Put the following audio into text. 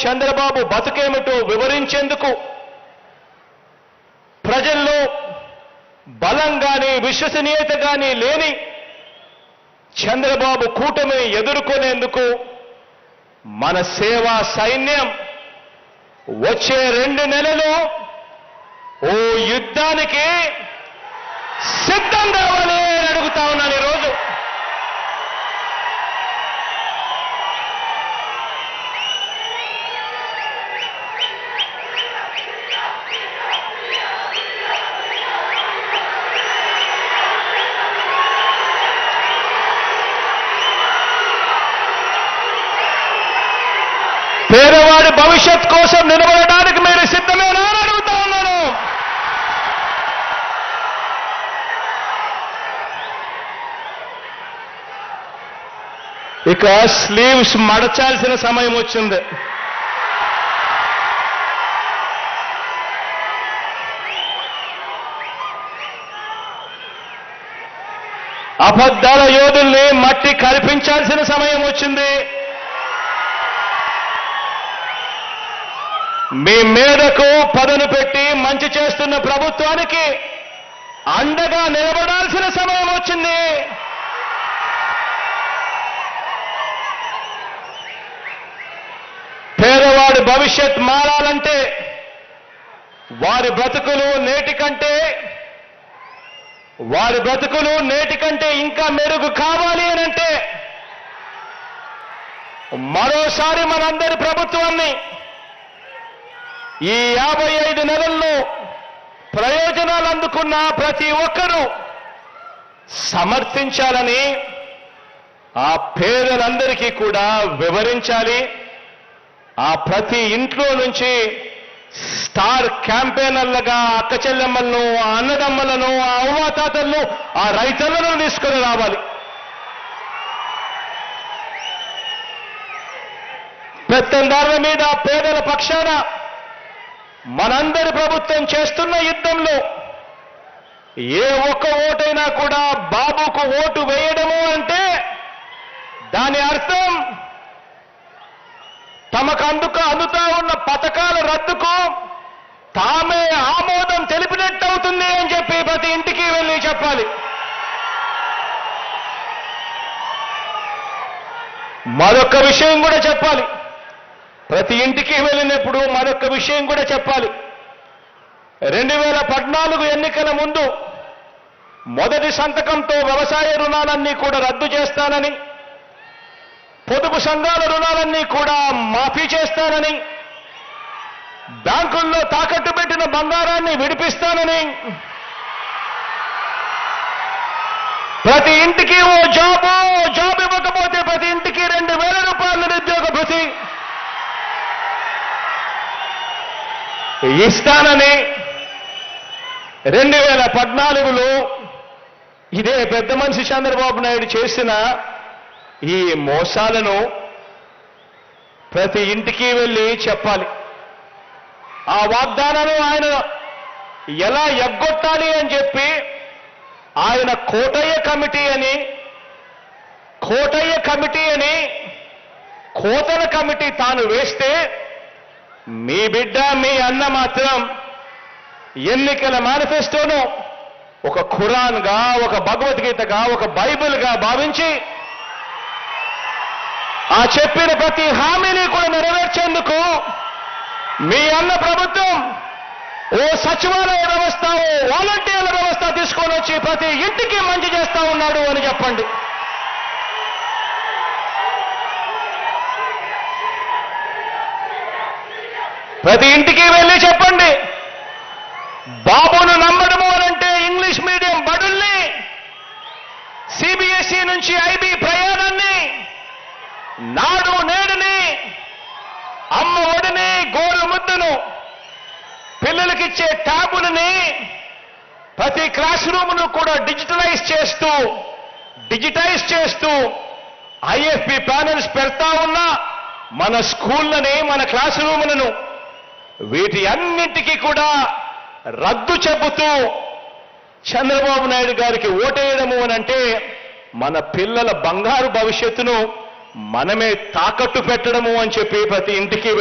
చంద్రబాబు బతుకేమిటో వివరించేందుకు ప్రజల్లో బలం కానీ విశ్వసనీయత కానీ లేని చంద్రబాబు కూటమిని ఎదుర్కొనేందుకు మన సేవా సైన్యం వచ్చే రెండు నెలలు ఓ యుద్ధానికి సిద్ధం కావాలి. భవిష్యత్ కోసం నిలబడడానికి మీరు సిద్ధమేనా అని అడుగుతా ఉన్నాను ఇక స్లీవ్స్ మడచాల్సిన సమయం వచ్చింది. అబద్ధాల యోధుల్ని మట్టి కల్పించాల్సిన సమయం వచ్చింది. మీ మీదకు పదను పెట్టి మంచి చేస్తున్న ప్రభుత్వానికి అండగా నిలబడాల్సిన సమయం వచ్చింది. పేదవాడి భవిష్యత్ మారాలంటే వారి బ్రతుకులు నేటి కంటే వారి బ్రతుకులు నేటి కంటే ఇంకా మెరుగు కావాలి అని అంటే మరోసారి మనందరి ప్రభుత్వాన్ని ఈ యాభై ఐదు నెలల్లో ప్రయోజనాలు అందుకున్న ప్రతి ఒక్కరూ సమర్థించాలని ఆ పేదలందరికీ కూడా వివరించాలి. ఆ ప్రతి ఇంట్లో నుంచి స్టార్ క్యాంపెయినర్లుగా అక్క చెల్లెమ్మలను ఆ అన్నదమ్మలను ఆ అవ్వాతాతలను ఆ రైతులను తీసుకొని రావాలి. పెత్తందారుల మీద పేదల పక్షాన మనందరి ప్రభుత్వం చేస్తున్న యుద్ధంలో ఏ ఒక్క ఓటైనా కూడా బాబుకు ఓటు వేయడము అంటే దాని అర్థం తమకు అందుకు అందుతా ఉన్న పథకాల రద్దుకు తామే ఆమోదం తెలిపినట్టు అవుతుంది అని చెప్పి ప్రతి ఇంటికి వెళ్ళి చెప్పాలి. మరొక విషయం కూడా చెప్పాలి. ప్రతి ఇంటికి వెళ్ళినప్పుడు మరొక విషయం కూడా చెప్పాలి. రెండు వేల పద్నాలుగు ఎన్నికల ముందు మొదటి సంతకంతో వ్యవసాయ రుణాలన్నీ కూడా రద్దు చేస్తానని పొదుపు సంఘాల రుణాలన్నీ కూడా మాఫీ చేస్తానని బ్యాంకుల్లో తాకట్టు పెట్టిన బంగారాన్ని విడిపిస్తానని. ప్రతి ఇంటికి ఓ జాబు ఇవ్వకపోతే ప్రతి ఇంటికి రెండు వేల రూపాయల నిరుద్యోగ భృతి ఇస్తానని రెండు వేల పద్నాలుగులో ఇదే పెద్ద మనిషి చంద్రబాబు నాయుడు చేసిన ఈ మోసాలను ప్రతి ఇంటికి వెళ్ళి చెప్పాలి. ఆ వాగ్దానాలు ఆయన ఎలా ఎగ్గొట్టాలి అని చెప్పి ఆయన కోటయ్య కమిటీ అని కోటయ్య కమిటీ అని కోతల కమిటీ తాను వేస్తే మీ బిడ్డ మీ అన్న మాత్రం ఎన్నికల మేనిఫెస్టోను ఒక ఖురాన్గా ఒక భగవద్గీతగా ఒక బైబిల్గా భావించి ఆ చెప్పిన ప్రతి హామీని కూడా నెరవేర్చేందుకు మీ అన్న ప్రభుత్వం ఓ సచివాలయ వ్యవస్థ ఓ వాలంటీర్ల వ్యవస్థ తీసుకొని వచ్చి ప్రతి ఇంటికి మంచి చేస్తా ఉన్నాడు అని చెప్పండి. ప్రతి ఇంటికి వెళ్ళి చెప్పండి. బాబును నమ్మడము అనంటే ఇంగ్లీష్ మీడియం బడుల్ని సిబిఎస్ఈ నుంచి ఐబీ ప్రయాణాన్ని నాడు నేడుని అమ్మ ఒడిని గోరు ముద్దను పిల్లలకిచ్చే ట్యాబులని ప్రతి క్లాస్ రూమ్ను కూడా డిజిటలైజ్ చేస్తూ డిజిటైజ్ చేస్తూ ఐఎఫ్పి ప్యానల్స్ పెడతా ఉన్నా మన స్కూళ్ళని మన క్లాస్ రూములను వీటి అన్నింటికీ కూడా రద్దు చెబుతూ చంద్రబాబు నాయుడు గారికి ఓటేయడము అని అంటే మన పిల్లల బంగారు భవిష్యత్తును మనమే తాకట్టు పెట్టడము అని చెప్పి ప్రతి ఇంటికి వెళ్ళి